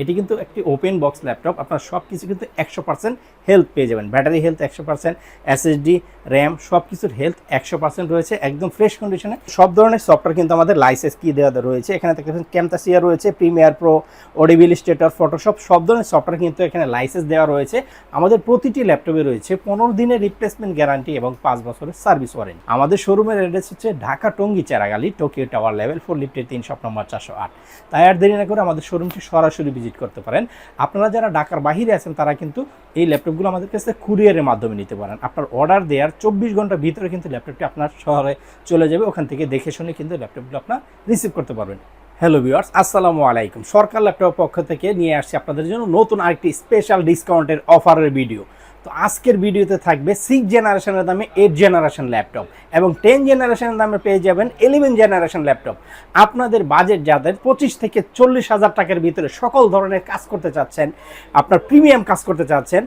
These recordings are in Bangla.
এটি কিন্তু একটি ওপেন বক্স ল্যাপটপ আপনার সব কিছু কিন্তু একশো পার্সেন্ট হেলথ পেয়ে যাবেন। ব্যাটারি হেলথ একশো পার্সেন্ট এসএসডি র্যাম সব কিছুর হেলথ একশো পার্সেন্ট রয়েছে, একদম ফ্রেশ কন্ডিশনে সব ধরনের সফটওয়্যার কিন্তু আমাদের লাইসেন্স কি দেওয়া রয়েছে। এখানে দেখতেছেন ক্যামতাসিয়া রয়েছে প্রিমিয়ার প্রো অডিবিল স্টেটার ফটোশপ সব ধরনের সফটওয়্যার কিন্তু এখানে লাইসেন্স দেওয়া রয়েছে। আমাদের প্রতিটি ল্যাপটপে রয়েছে পনেরো দিনের রিপ্লেসমেন্ট গ্যারান্টি এবং পাঁচ বছরের সার্ভিস ওয়ারেন্টি আমাদের শোরুমের অ্যাড্রেস হচ্ছে Dhaka Tongi Cheragali Tokyo tower level four লিফটের তিন, শপ নম্বর চারশো আট। তাই আর দেরি না করে আমাদের শোরুমটি সরাসরি ভিজিট করতে পারেন। আপনারা যারা ঢাকার বাহিরে আছেন, তারা কিন্তু এই ল্যাপটপগুলো আমাদের কাছে কুরিয়ারের মাধ্যমে নিতে পারেন। আপনার অর্ডার দেওয়ার চব্বিশ ঘণ্টার ভিতরে কিন্তু ল্যাপটপটি আপনার শহরে চলে যাবে। ওখান থেকে দেখে শুনে কিন্তু ল্যাপটপগুলো আপনার রিসিভ করতে পারবেন। হ্যালো ভিউয়ার্স আসসালামু আলাইকুম। সরকার ল্যাপটপের পক্ষ থেকে নিয়ে আসছি আপনাদের জন্য নতুন আরেকটি স্পেশাল ডিসকাউন্টের অফারের ভিডিও তো আজকের ভিডিওতে থাকবে সিক্স জেনারেশনের দামে এইট জেনারেশন ল্যাপটপ এবং টেন জেনারেশনের দামে পেয়ে যাবেন ইলেভেন জেনারেশন ল্যাপটপ আপনাদের বাজেট যাদের পঁচিশ থেকে চল্লিশ হাজার টাকার ভিতরে সকল ধরনের কাজ করতে চাচ্ছেন, আপনার প্রিমিয়াম কাজ করতে চাচ্ছেন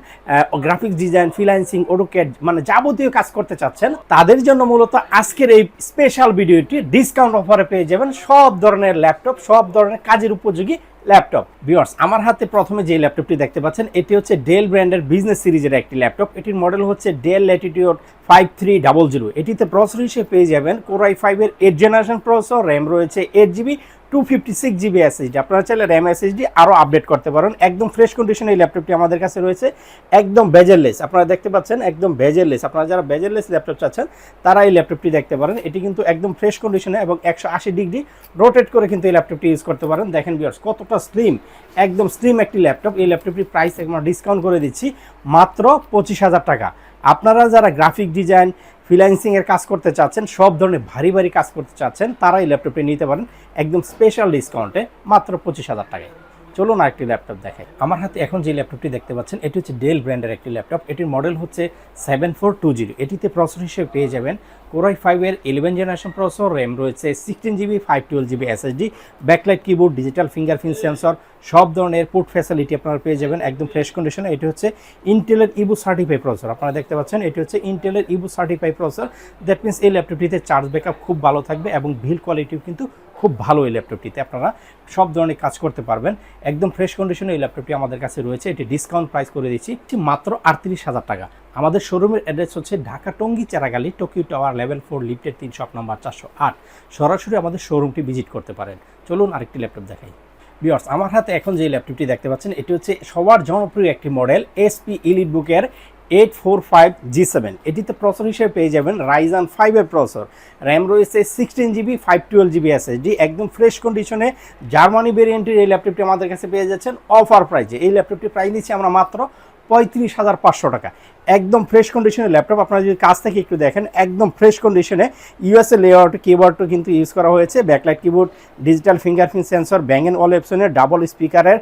গ্রাফিক্স ডিজাইন ফ্রিল্যান্সিং অটোকেড মানে যাবতীয় কাজ করতে চাচ্ছেন, তাদের জন্য মূলত আজকের এই স্পেশাল ভিডিওটি ডিসকাউন্ট অফারে পেয়ে যাবেন। সব ধরনের ল্যাপটপ সব ধরনের কাজের উপযোগী ল্যাপটপ। ভিউয়ার্স, আমার হাতে প্রথমে যে ল্যাপটপটি দেখতে পাচ্ছেন, এটি হচ্ছে ডেল ব্র্যান্ডের বিজনেস সিরিজের একটি ল্যাপটপ। এটির মডেল হচ্ছে Dell Latitude five three double zero এটিতে প্রসর হিসেবে পেয়ে যাবেন কোরআই ফাইভের এইট জেনারেশন প্রসর র্যাম রয়েছে eight GB two fifty six GB SSD আপনারা চাইলে র্যাম এসএসডি আরও আপডেট করতে পারেন। একদম ফ্রেশ কন্ডিশনে এই ল্যাপটপটি আমাদের কাছে রয়েছে। একদম বেজেললেস আপনারা দেখতে পাচ্ছেন, একদম বেজেললেস আপনারা যারা বেজেললেস ল্যাপটপ চাচ্ছেন, তারা এই ল্যাপটপটি দেখতে পারেন। এটি কিন্তু একদম ফ্রেশ কন্ডিশনে এবং একশো আশি ডিগ্রি রোটেট করে কিন্তু এই ল্যাপটপটি ইউজ করতে পারেন। দেখেন বিয়ার্স কতটা স্লিম একদম স্লিম একটি ল্যাপটপ এই ল্যাপটপটির প্রাইস আমরা ডিসকাউন্ট করে দিচ্ছি মাত্র পঁচিশ হাজার টাকা। আপনারা যারা গ্রাফিক ডিজাইন ফ্রিল্যান্সিংয়ের কাজ করতে চাচ্ছেন, সব ধরনের ভারী ভারী কাজ করতে চাচ্ছেন তারা এই ল্যাপটপটি নিতে পারেন একদম স্পেশাল ডিসকাউন্টে মাত্র পঁচিশ হাজার টাকায়। চলুন আরেকটি ল্যাপটপ দেখাই। আমার হাতে এখন যে ল্যাপটপটি দেখতে পাচ্ছেন, এটি হচ্ছে ডেল ব্র্যান্ডের একটি ল্যাপটপ এটির মডেল হচ্ছে সেভেন ফোর টু জিরো এটিতে প্রসেস হিসেবে পেয়ে যাবেন কোরাই ফাইভের ইলেভেন জেনারেশন প্রসেসর র্যাম রয়েছে sixteen GB five twelve GB SSD backlight keyboard digital fingerprint sensor সব ধরনের পোর্ট ফ্যাসিলিটি আপনারা পেয়ে যাবেন, একদম ফ্রেশ কন্ডিশনে এটি হচ্ছে ইন্টেলের ইবু সার্টিফাই প্রসেসর আপনারা দেখতে পাচ্ছেন, এটি হচ্ছে ইন্টেলের Evo certify processor that means এই ল্যাপটপটিতে চার্জ ব্যাকআপ খুব ভালো থাকবে এবং বিল কোয়ালিটিও কিন্তু খুব ভালো এই ল্যাপটপটিতে আপনারা সব ধরনের কাজ করতে পারবেন। একদম ফ্রেশ কন্ডিশনে এই ল্যাপটপটি আমাদের কাছে রয়েছে। এটি ডিসকাউন্ট প্রাইস করে দিচ্ছি। মাত্র আটত্রিশ হাজার টাকা। আমাদের শোরুমের অ্যাড্রেস হচ্ছে Dhaka Tongi Cheragali Tokyo tower level four লিফটের তিন শপ নাম্বার চারশো আট। সরাসরি আমাদের শোরুমটি ভিজিট করতে পারেন। চলুন আরেকটি ল্যাপটপ দেখাই। বিয়ার্স আমার হাতে এখন যে ল্যাপটপটি দেখতে পাচ্ছেন, এটি হচ্ছে সবার জনপ্রিয় একটি মডেল এসপি ইলিট বুকের eight four five G seven এটিতে প্রসেসর হিসেবে পেয়ে যাবেন রাইজান ফাইভের প্রসেসর র্যাম রয়েছে sixteen GB five twelve GB SSD একদম ফ্রেশ কন্ডিশনে জার্মানি ভেরিয়েন্টের এই ল্যাপটপটি আমাদের কাছে পেয়ে যাচ্ছেন। অফার প্রাইজে এই ল্যাপটপটি প্রাইস দিচ্ছি আমরা মাত্র পঁয়ত্রিশ হাজার পাঁচশো টাকা। একদম ফ্রেশ কন্ডিশনের ল্যাপটপ আপনারা যদি কাছ থেকে একটু দেখেন, একদম ফ্রেশ কন্ডিশনে ইউএসএ লেআউট কিবোর্ডও কিন্তু ইউজ করা হয়েছে। Backlight keyboard digital fingerprint sensor bang and all অপশনের ডাবল স্পিকারের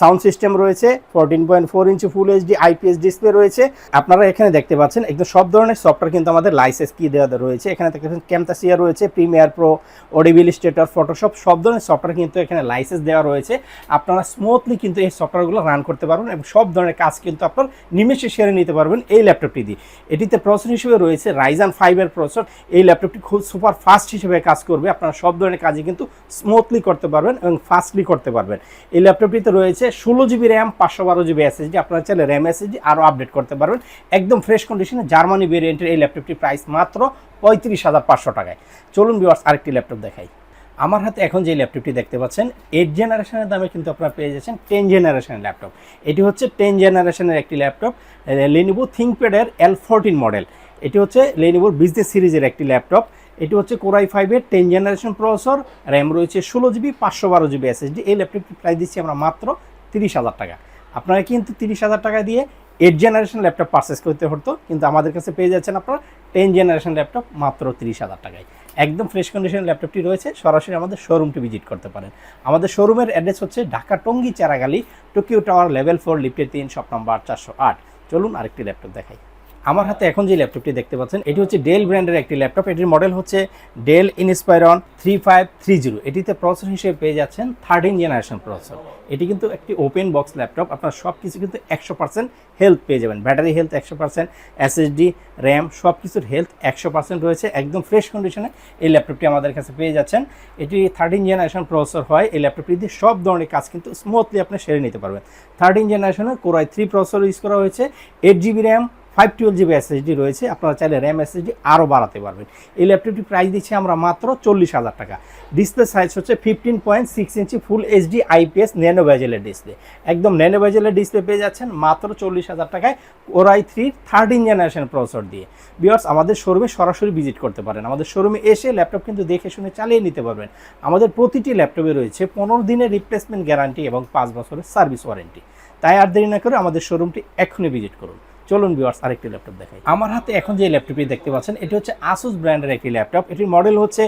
সাউন্ড সিস্টেম রয়েছে। Fourteen point four inch full HD IPS display রয়েছে। আপনারা এখানে দেখতে পাচ্ছেন, একদম সব ধরনের সফটওয়্যার কিন্তু আমাদের লাইসেন্স কি দেওয়া রয়েছে। এখানে দেখতে পাচ্ছেন ক্যামতাসিয়া রয়েছে প্রিমিয়ার প্রো অডিবিল স্টেটার ফটোশপ সব ধরনের সফটওয়্যার কিন্তু এখানে লাইসেন্স দেওয়া রয়েছে। আপনারা স্মুথলি কিন্তু এই সফটওয়্যারগুলো রান করতে পারবেন এবং সব ধরনের কাজ কিন্তু আপনার নিমেষে সেরে নিতে পারবেন। এই ল্যাপটপটি দিয়ে। এটিতে প্রসেসর হিসেবে রয়েছে রাইজান ফাইভের প্রসেসর এই ল্যাপটপটি খুব সুপার ফাস্ট হিসেবে কাজ করবে। আপনারা সব ধরনের কাজই কিন্তু স্মুথলি করতে পারবেন এবং ফাস্টলি করতে পারবেন। এই ল্যাপটপটিতে রয়েছে ষোলো জিবি র্যাম পাঁচশো বারো জিবি এসএসডি আপনারা চাইলে র্যাম এসএসডি আরও আপডেট করতে পারবেন। একদম ফ্রেশ কন্ডিশনে জার্মানি ভেরিয়েন্টের এই ল্যাপটপটির প্রাইস মাত্র পঁয়ত্রিশ হাজার পাঁচশো টাকায়। চলুন বিওয়ার্স আরেকটি ল্যাপটপ দেখাই। আমার হাতে এখন যে ল্যাপটপটি দেখতে পাচ্ছেন এইট জেনারেশনের দামে কিন্তু আপনারা পেয়ে যাচ্ছেন টেন জেনারেশনের ল্যাপটপ। এটি হচ্ছে টেন জেনারেশনের একটি ল্যাপটপ লেনিভো থিঙ্কপ্যাডের এল ফোরটিন মডেল এটি হচ্ছে লেনিভোর বিজনেস সিরিজের একটি ল্যাপটপ। এটি হচ্ছে কোরাই ফাইভের টেন জেনারেশন প্রসেসর র্যাম রয়েছে ষোলো জিবি পাঁচশো বারো জিবি এসএসডি এই ল্যাপটপটি প্রাইস দিচ্ছি আমরা মাত্র তিরিশ হাজার টাকা। আপনারা কিন্তু তিরিশ হাজার টাকা দিয়ে এইট জেনারেশন ল্যাপটপ পারচেস করতে হতো কিন্তু আমাদের কাছে পেয়ে যাচ্ছেন আপনারা টেন জেনারেশন ল্যাপটপ মাত্র তিরিশ হাজার টাকায়। একদম ফ্রেশ কন্ডিশনের ল্যাপটপটি রয়েছে, সরাসরি আমাদের শোরুমটি ভিজিট করতে পারেন। আমাদের শোরুমের অ্যাড্রেস হচ্ছে Dhaka Tongi Cheragali Tokyo tower level four লিফটের তিন শপ নম্বর চারশো আট। চলুন আরেকটি ল্যাপটপ দেখাই। আমার হাতে এখন যে ল্যাপটপটি দেখতে পাচ্ছেন, এটি হচ্ছে ডেল ব্র্যান্ডের একটি ল্যাপটপ। এটির মডেল হচ্ছে Dell Inspiron three five three zero এটিতে প্রসেসর হিসেবে পেয়ে যাচ্ছেন থার্টিন জেনারেশন প্রসেসর এটি কিন্তু একটি ওপেন বক্স ল্যাপটপ। আপনার সব কিছু কিন্তু একশো পার্সেন্ট হেলথ পেয়ে যাবেন। ব্যাটারি হেলথ একশো পার্সেন্ট এসএসডি র্যাম সব কিছুর হেলথ একশো পার্সেন্ট রয়েছে। একদম ফ্রেশ কন্ডিশনে এই ল্যাপটপটি আমাদের কাছে পেয়ে যাচ্ছেন। এটি থার্টিন জেনারেশন প্রসেসর হয়। এই ল্যাপটপটি দিয়ে সব ধরনের কাজ কিন্তু স্মুথলি আপনি সেরে নিতে পারবেন। থার্টিন জেনারেশনের কোরআই থ্রি প্রসেসর ইউজ করা হয়েছে। Eight GB RAM five twelve GB SSD রয়েছে। আপনারা চাইলে র্যাম এসএসডি আরও বাড়াতে পারবেন। এই ল্যাপটপটি প্রাইস দিচ্ছি আমরা মাত্র চল্লিশ হাজার টাকা। ডিসপ্লে সাইজ হচ্ছে fifteen point six inch full HD IPS nano ব্যাজেলের display একদম ন্যানো ব্যাজেলের ডিসপ্লে পেয়ে যাচ্ছেন মাত্র চল্লিশ হাজার টাকায় ওরাই থ্রি থার্টিন জেনারেশন প্রসেসর দিয়ে। বিয়ার্স আমাদের শোরুমে সরাসরি ভিজিট করতে পারেন। আমাদের শোরুমে এসে ল্যাপটপ কিন্তু দেখে শুনে চালিয়ে নিতে পারবেন। আমাদের প্রতিটি ল্যাপটপে রয়েছে পনেরো দিনের রিপ্লেসমেন্ট গ্যারান্টি এবং পাঁচ বছরের সার্ভিস ওয়ারেন্টি তাই আর দেরি না করে আমাদের শোরুমটি এখনই ভিজিট করুন। চলুন ভিউয়ার্স আরেকটি ল্যাপটপ দেখাই। আমার হাতে এখন যে ল্যাপটপটি দেখতে পাচ্ছেন, এটি হচ্ছে আসুস ব্র্যান্ডের একটি ল্যাপটপ এটির মডেল হচ্ছে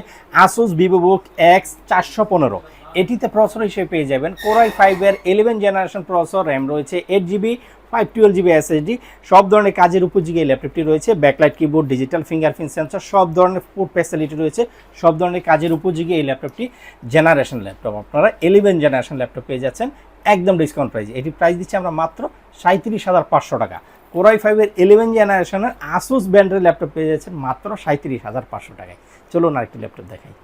আসুস ভিভোবুক এক্স চারশো পনেরো। এটিতে প্রসেসর হিসেবে পেয়ে যাবেন কোরাই ফাইভের ইলেভেন জেনারেশন প্রসেসর র্যাম রয়েছে eight GB five twelve GB SSD সব ধরনের কাজের উপযোগী এই ল্যাপটপটি রয়েছে। Backlight keyboard digital fingerprint sensor সব ধরনের ফুড ফ্যাসিলিটি রয়েছে। সব ধরনের কাজের উপযোগী এই ল্যাপটপটি জেনারেশন ল্যাপটপ আপনারা ইলেভেন জেনারেশন ল্যাপটপ পেয়ে যাচ্ছেন, একদম ডিসকাউন্ট প্রাইস এটি প্রাইস দিচ্ছি আমরা মাত্র সাঁত্রিশ হাজার পাঁচশো টাকা। কোরাই ফাইভের ইলেভেন জেনারেশনের আসুস ব্র্যান্ডের ল্যাপটপ পেয়ে যাচ্ছেন মাত্র সাঁত্রিশ হাজার পাঁচশো টাকায়। চলুন আরেকটি ল্যাপটপ দেখাই।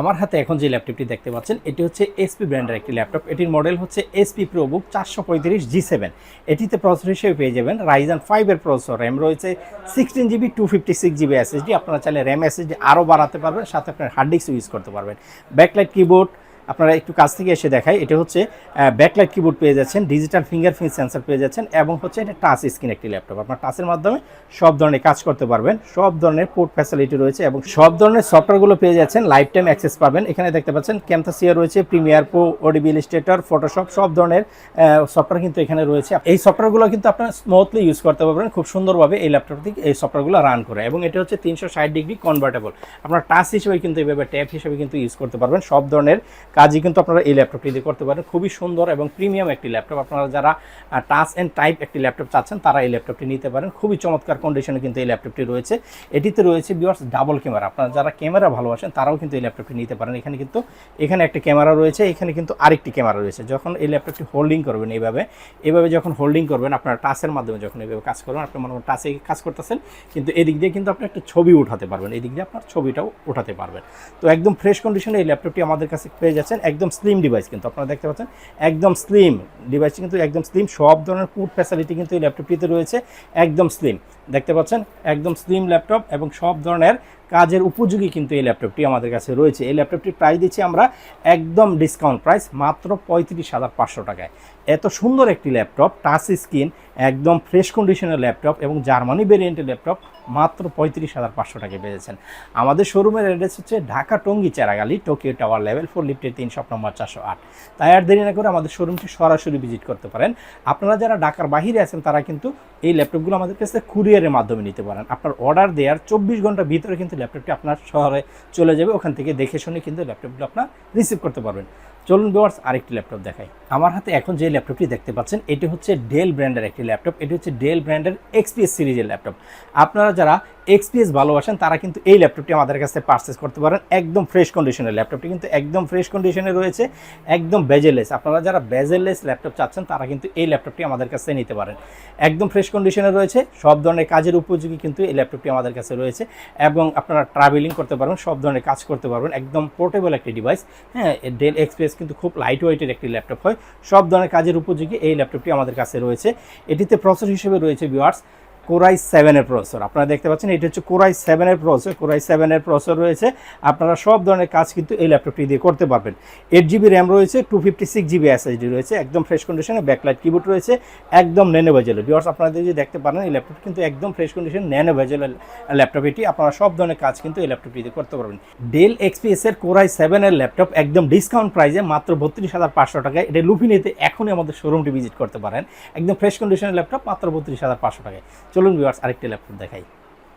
আমার হাতে এখন যে ল্যাপটপটি দেখতে পাচ্ছেন, এটি হচ্ছে এসপি ব্র্যান্ডের একটি ল্যাপটপ এটির মডেল হচ্ছে এসপি প্রোবুক চারশো পঁয়ত্রিশ জি সেভেন এটিতে প্রসেসর হিসেবে পেয়ে যাবেন রাইজান ফাইভের প্রসেসর র্যাম রয়েছে sixteen GB two fifty six GB SSD আপনারা চাইলে র্যাম এসএসডি আরও বাড়াতে পারবেন, সাথে আপনার হার্ড ডিস্ক ইউজ করতে পারবেন। ব্যাকলাইট কিবোর্ড আপনারা একটু কাছ থেকে এসে দেখাই। এটা হচ্ছে ব্যাকলাইট কিবোর্ড পেয়ে যাচ্ছেন ডিজিটাল ফিঙ্গারপ্রিন্ট সেন্সার পেয়ে যাচ্ছেন এবং হচ্ছে এটা টাচ স্ক্রিন একটি ল্যাপটপ আপনার টাচের মাধ্যমে সব ধরনের কাজ করতে পারবেন, সব ধরনের পোর্ট ফ্যাসিলিটি রয়েছে এবং সব ধরনের সফটওয়্যারগুলো পেয়ে যাচ্ছেন লাইফ টাইম অ্যাক্সেস পাবেন। এখানে দেখতে পাচ্ছেন ক্যামথাসিয়া রয়েছে Premiere Pro Adobe Illustrator Photoshop সব ধরনের সফটওয়্যার কিন্তু এখানে রয়েছে। এই সফটওয়্যারগুলো কিন্তু আপনারা স্মুথলি ইউজ করতে পারবেন, খুব সুন্দরভাবে এই ল্যাপটপ থেকে এই সফটওয়্যারগুলো রান করে এবং এটা হচ্ছে তিনশো ষাট ডিগ্রি কনভার্টেবল আপনার টাচ হিসেবে কিন্তু এইভাবে ট্যাপ হিসেবে কিন্তু ইউজ করতে পারবেন, সব ধরনের কাজই কিন্তু আপনারা এই ল্যাপটপটি দিয়ে করতে পারেন। খুবই সুন্দর এবং প্রিমিয়াম একটি ল্যাপটপ আপনারা যারা টাচ অ্যান্ড টাইপ একটি ল্যাপটপ চাচ্ছেন, তারা এই ল্যাপটপটি নিতে পারেন। খুবই চমৎকার কন্ডিশনে কিন্তু এই ল্যাপটপটি রয়েছে। এটিতে রয়েছে বিওয়ার্স ডাবল ক্যামেরা আপনারা যারা ক্যামেরা ভালোবাসেন, তারাও কিন্তু এই ল্যাপটপটি নিতে পারেন। এখানে কিন্তু, এখানে একটা ক্যামেরা রয়েছে, এখানে কিন্তু আরেকটি ক্যামেরা রয়েছে। যখন এই ল্যাপটপটি হোল্ডিং করবেন এইভাবে, এভাবে যখন হোল্ডিং করবেন, আপনারা টাচের মাধ্যমে যখন এইভাবে কাজ করবেন, আপনি মনে টাচে কাজ করতেছেন, কিন্তু এদিক দিয়ে কিন্তু আপনি একটা ছবি উঠাতে পারবেন। এদিক দিয়ে আপনার ছবিটাও উঠাতে পারবেন। তো একদম ফ্রেশ কন্ডিশনে এই ল্যাপটপটি আমাদের কাছে পেয়ে যাচ্ছেন একদম স্লিম ডিভাইস কিন্তু, আপনারা দেখতে পাচ্ছেন, একদম স্লিম ডিভাইসটি কিন্তু একদম স্লিম সব ধরনের ফুড ফ্যাসিলিটি কিন্তু এই ল্যাপটপটিতে রয়েছে, একদম স্লিম দেখতে পাচ্ছেন, একদম স্লিম ল্যাপটপ এবং সব ধরনের কাজের উপযোগী কিন্তু এই ল্যাপটপটি আমাদের কাছে রয়েছে। এই ল্যাপটপটির প্রাইস দিচ্ছি আমরা একদম ডিসকাউন্ট প্রাইস মাত্র পঁয়ত্রিশ হাজার পাঁচশো টাকায়। এত সুন্দর একটি ল্যাপটপ টাচ স্ক্রিন একদম ফ্রেশ কন্ডিশনের ল্যাপটপ এবং জার্মানি ভেরিয়েন্টের ল্যাপটপ মাত্র পঁয়ত্রিশ হাজার পাঁচশো টাকায় পেয়েছেন। আমাদের শোরুমের অ্যাড্রেস হচ্ছে Dhaka Tongi Cheragali Tokyo tower level four লিফটের তিন শপ নম্বর চারশো আট। তাই আর দেরি না করে আমাদের শোরুমটি সরাসরি ভিজিট করতে পারেন। আপনারা যারা ঢাকার বাহিরে আছেন, তারা কিন্তু এই ল্যাপটপগুলো আমাদের কাছে কুরিয়ারের মাধ্যমে নিতে পারেন। আপনার অর্ডার দেওয়ার চব্বিশ ঘণ্টার ভিতরে কিন্তু ল্যাপটপটি আপনার শহরে চলে যাবে। ওখান থেকে দেখে শুনে কিন্তু ল্যাপটপগুলো আপনার রিসিভ করতে পারবেন। চলুন বিওয়ার্স আরেকটি ল্যাপটপ দেখাই। আমার হাতে এখন যে ল্যাপটপটি দেখতে পাচ্ছেন, এটি হচ্ছে ডেল ব্র্যান্ডের একটি ল্যাপটপ। এটি হচ্ছে ডেল ব্র্যান্ডের এক্সপিএস সিরিজের ল্যাপটপ। আপনারা যারা এক্সপিএস ভালোবাসেন তারা কিন্তু এই ল্যাপটপটি আমাদের কাছে পারচেস করতে পারেন। একদম ফ্রেশ কন্ডিশনের ল্যাপটপটি কিন্তু একদম ফ্রেশ কন্ডিশনে রয়েছে, একদম বেজেলেস আপনারা যারা বেজেলেস ল্যাপটপ চাচ্ছেন, তারা কিন্তু এই ল্যাপটপটি আমাদের কাছে নিতে পারেন। একদম ফ্রেশ কন্ডিশনে রয়েছে, সব ধরনের কাজের উপযোগী কিন্তু এই ল্যাপটপটি আমাদের কাছে রয়েছে এবং আপনারা ট্রাভেলিং করতে পারবেন, সব ধরনের কাজ করতে পারবেন। একদম পোর্টেবল একটি ডিভাইস হ্যাঁ ডেল এক্সপিএস কিন্তু খুব লাইট ওয়েটের একটি ল্যাপটপ হয়। সব ধরনের কাজের উপযোগী এই ল্যাপটপটি আমাদের কাছে রয়েছে। এটিতে প্রসেসর হিসেবে রয়েছে ভিওয়ার্স কোরাই সেভেনের প্রসেসর। আপনারা দেখতে পাচ্ছেন, এটি হচ্ছে কোরাই সেভেনের প্রসেসর। কোরাই সেভেনের প্রসেসর রয়েছে। আপনারা সব ধরনের কাজ কিন্তু এই ল্যাপটপটি দিয়ে করতে পারবেন। এইট জিবি র্যাম রয়েছে two fifty six GB SSD রয়েছে, একদম ফ্রেশ কন্ডিশনে ব্যাকলাইট কিবোর্ড রয়েছে, একদম ন্যানো ভেজেল ভিওর্স আপনাদের যদি দেখতে পারেন, এই ল্যাপটপ কিন্তু একদম fresh condition nano bezel laptop. এটি আপনারা সব ধরনের কাজ কিন্তু এই ল্যাপটপটি দিয়ে করতে পারবেন। ডেল এক্সপিএস এর কোরাই সেভেনের ল্যাপটপ একদম ডিসকাউন্ট প্রাইসে মাত্র বত্রিশ হাজার পাঁচশো টাকায়। এটা লুফিনিতে এখনই আমাদের শোরুমটি ভিজিট করতে পারেন। একদম ফ্রেশ কন্ডিশনের ল্যাপটপ, মাত্র বত্রিশ হাজার পাঁচশো টাকায়। চলুন ভিওর্স আরেকটি ল্যাপটপ দেখাই।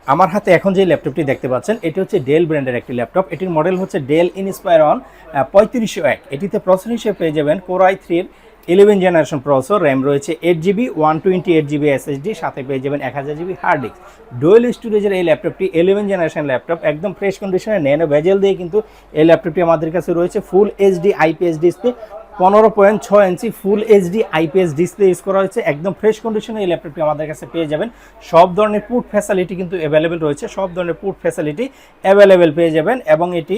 আমার হাতে এখন যে ল্যাপটপটি দেখতে পাচ্ছেন, এটি হচ্ছে ডেল ব্র্যান্ডের একটি ল্যাপটপ এটির মডেল হচ্ছে ডেল ইনস্পায়ার অন পঁয়ত্রিশশো এক। এটিতে প্রসেসর হিসেবে পেয়ে যাবেন কোরাই থ্রির ইলেভেন জেনারেশন প্রসেসর র্যাম রয়েছে eight GB one twenty eight GB SSD সাথে পেয়ে যাবেন এক হাজার জিবি হার্ড ডিস্ক ডুয়েল স্টোরেজের এই ল্যাপটপটি ইলেভেন জেনারেশন ল্যাপটপ একদম ফ্রেশ কন্ডিশনে ন্যানো ভেজেল দিয়ে কিন্তু এই ল্যাপটপটি আমাদের কাছে রয়েছে ফুল এইচডি আইপিএস ডিসপ্লে পনেরো পয়েন্ট ছয় inch full HD IPS display use করা হয়েছে। একদম ফ্রেশ কন্ডিশনে এই ল্যাপটপটি আমাদের কাছে পেয়ে যাবেন। সব ধরনের পুট ফ্যাসিলিটি কিন্তু অ্যাভেলেবেল রয়েছে। সব ধরনের পুট ফ্যাসিলিটি অ্যাভেলেবেল পেয়ে যাবেন এবং এটি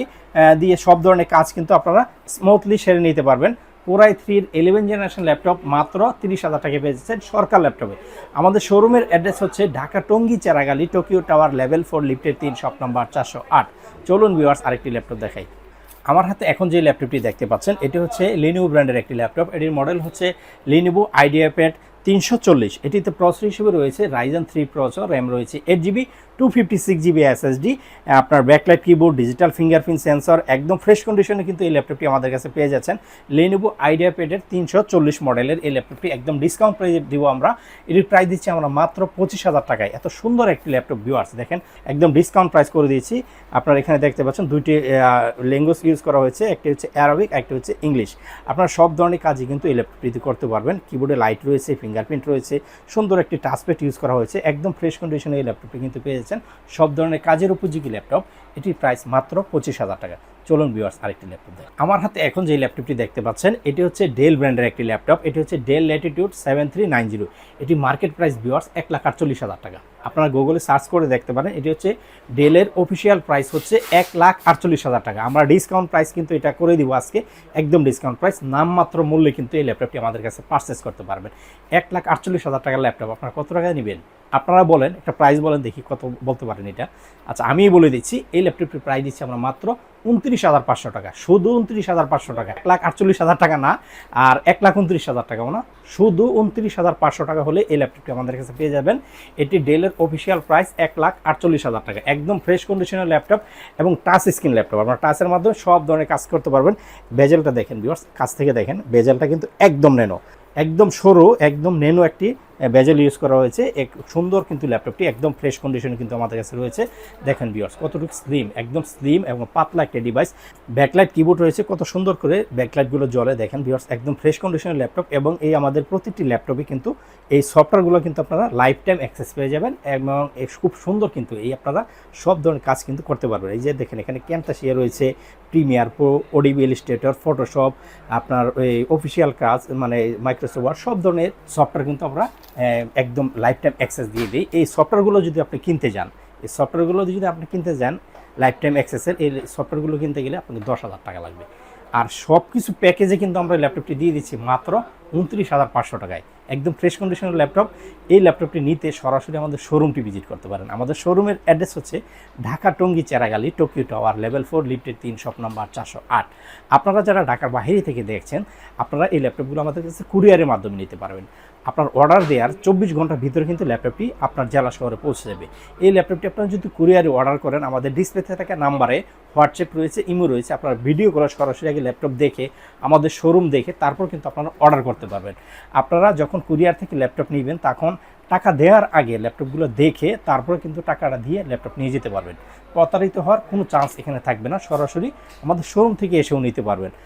দিয়ে সব ধরনের কাজ কিন্তু আপনারা স্মুথলি সেরে নিতে পারবেন। পুরাই থ্রির ইলেভেন জেনারেশন ল্যাপটপ মাত্র তিরিশ হাজার টাকা পেয়ে পেয়েছেন সরকার ল্যাপটপে আমাদের শোরুমের অ্যাড্রেস হচ্ছে Dhaka Tongi Cheragali Tokyo tower level four লিফটের তিন শপ নাম্বার চারশো আট। চলুন ভিউয়ার্স আরেকটি ল্যাপটপ দেখাই। আমার হাতে এখন যে ল্যাপটপটি দেখতে পাচ্ছেন, এটি হচ্ছে লিনিউ ব্র্যান্ডের একটি ল্যাপটপ এটির মডেল হচ্ছে লিনিভো আইডিয়া প্যাড তিনশো চল্লিশ। এটিতে প্রসেসর হিসেবে রয়েছে রাইজন থ্রি প্রসেসর র্যাম রয়েছে eight GB two fifty six GB SSD আপনার backlight keyboard digital fingerprint sensor একদম ফ্রেশ কন্ডিশনে কিন্তু এই ল্যাপটপটি আমাদের কাছে পেয়ে যাচ্ছেন। লেনোভো আইডিয়া প্যাডের তিনশো চল্লিশ মডেলের এই ল্যাপটপটি একদম ডিসকাউন্ট প্রাইজে দিব আমরা। এটির প্রাইস দিচ্ছি আমরা মাত্র পঁচিশ হাজার টাকায়। এত সুন্দর একটি ল্যাপটপ ভিউয়ার্স দেখেন, একদম ডিসকাউন্ট প্রাইস করে দিয়েছি। আপনারা এখানে দেখতে পাচ্ছেন দুইটি ল্যাঙ্গুয়েজ ইউজ করা হয়েছে, একটি হচ্ছে অ্যারাবিক একটি হচ্ছে ইংলিশ আপনারা সব ধরনের কাজই কিন্তু এই ল্যাপটপটিতে করতে পারবেন। কিবোর্ডে লাইট রয়েছে ফিঙ্গারপ্রিন্ট রয়েছে, সুন্দর একটি টাচপ্যাড ইউজ করা হয়েছে, একদম ফ্রেশ কন্ডিশনে এই ল্যাপটপটি কিন্তু পেয়ে যাচ্ছেন সব ধরনের কাজের উপযোগী ল্যাপটপ এটির প্রাইস মাত্র পঁচিশ হাজার টাকা। চলুন ভিউয়ার্স আরেকটি ল্যাপটপ দেখ। আমার হাতে এখন যে ল্যাপটপটি দেখতে পাচ্ছেন, এটি হচ্ছে ডেল ব্র্যান্ডের একটি ল্যাপটপ এটি হচ্ছে Dell Latitude seven three nine zero এটি মার্কেট প্রাইস বিওয়ার্স এক লাখ আটচল্লিশ হাজার টাকা। আপনারা গুগলে সার্চ করে দেখতে পারেন। এটি হচ্ছে ডেলের অফিসিয়াল প্রাইস হচ্ছে এক লাখ আটচল্লিশ হাজার টাকা। আমরা ডিসকাউন্ট প্রাইস কিন্তু এটা করে দিব আজকে। একদম ডিসকাউন্ট প্রাইস নামমাত্র মূল্যে কিন্তু এই ল্যাপটপটি আমাদের কাছে পারচেস করতে পারবেন। এক লাখ আটচল্লিশ হাজার টাকার ল্যাপটপ আপনারা কত টাকায় নেবেন? আপনারা বলেন, একটা প্রাইস বলেন, দেখি কত বলতে পারেন এটা। আচ্ছা আমিই বলে দিচ্ছি, এই ল্যাপটপটির প্রাইস দিচ্ছি আমরা মাত্র উনত্রিশ হাজার পাঁচশো টাকা। শুধু উনত্রিশ হাজার পাঁচশো টাকা, এক লাখ আটচল্লিশ হাজার টাকা না, আর এক লাখ উনত্রিশ হাজার টাকাও না, শুধু উনত্রিশ হাজার পাঁচশো টাকা হলে এই ল্যাপটপটি আমাদের কাছে পেয়ে যাবেন। এটি ডেলের অফিসিয়াল প্রাইস এক লাখ আটচল্লিশ হাজার টাকা। একদম ফ্রেশ কন্ডিশনের ল্যাপটপ এবং টাচ স্ক্রিন ল্যাপটপ আপনার টাচের মাধ্যমে সব ধরনের কাজ করতে পারবেন। বেজেলটা দেখেন ভিউয়ার্স কাছ থেকে দেখেন, বেজেলটা কিন্তু একদম নেনো একদম সরু, একদম নেনো একটি বেজেল ইউজ করা হয়েছে। এক সুন্দর কিন্তু ল্যাপটপটি একদম ফ্রেশ কন্ডিশনে কিন্তু আমাদের কাছে রয়েছে। দেখেন বিয়ার্স কতটুকু স্লিম একদম স্লিম এবং পাতলা একটা ডিভাইস ব্যাকলাইট কিবোর্ড রয়েছে, কত সুন্দর করে ব্যাকলাইটগুলো জলে দেখেন বিয়ার্স একদম ফ্রেশ কন্ডিশনের ল্যাপটপ এবং এই আমাদের প্রতিটি ল্যাপটপে কিন্তু এই সফটওয়্যারগুলো কিন্তু আপনারা লাইফ টাইম অ্যাক্সেস পেয়ে যাবেন এবং খুব সুন্দর কিন্তু এই আপনারা সব ধরনের কাজ কিন্তু করতে পারবেন। এই যে দেখেন, এখানে ক্যামটাসিয়া রয়েছে প্রিমিয়ার প্রো ওডিবি ইলিস্ট্রেটর ফটোশপ আপনার এই অফিসিয়াল কাজ মানে মাইক্রোসফট সব ধরনের সফটওয়্যার কিন্তু আমরা একদম লাইফ টাইম অ্যাক্সেস দিয়ে দিই। এই সফটওয়্যারগুলো যদি আপনি কিনতে যান, এই সফটওয়্যারগুলো যদি আপনি কিনতে যান লাইফ টাইম অ্যাক্সেসের এই সফটওয়্যারগুলো কিনতে গেলে আপনাকে দশ হাজার টাকা লাগবে। আর সব কিছু প্যাকেজে কিন্তু আমরা ল্যাপটপটি দিয়ে দিচ্ছি মাত্র উনত্রিশ হাজার পাঁচশো টাকায়। একদম ফ্রেশ কন্ডিশনের ল্যাপটপ এই ল্যাপটপটি নিতে সরাসরি আমাদের শোরুমটি ভিজিট করতে পারেন। আমাদের শোরুমের অ্যাড্রেস হচ্ছে Dhaka Tongi Cheragali Tokyo tower level four লিফটের তিন শপ নাম্বার চারশো আট। আপনারা যারা ঢাকার বাইরে থেকে দেখছেন, আপনারা এই ল্যাপটপগুলো আমাদের কাছে কুরিয়ারের মাধ্যমে নিতে পারবেন। আপনার অর্ডার দেওয়ার চব্বিশ ঘণ্টার ভিতরে কিন্তু ল্যাপটপটি আপনার জেলা শহরে পৌঁছে যাবে। এই ল্যাপটপটি আপনারা যদি কুরিয়ারে অর্ডার করেন, আমাদের ডিসপ্লেতে থাকা নাম্বারে হোয়াটসঅ্যাপ রয়েছে ইমো রয়েছে, আপনারা ভিডিও করে সরাসরি আগে ল্যাপটপ দেখে, আমাদের শোরুম দেখে তারপর কিন্তু আপনারা অর্ডার করতে পারবেন। আপনারা যখন কুরিয়ার থেকে ল্যাপটপ নেবেন, তখন টাকা দেওয়ার আগে ল্যাপটপগুলো দেখে তারপরে কিন্তু টাকাটা দিয়ে ল্যাপটপ নিয়ে যেতে পারবেন। প্রতারিত হওয়ার কোনো চান্স এখানে থাকবে না, সরাসরি আমাদের শোরুম থেকে এসেও নিতে পারবেন।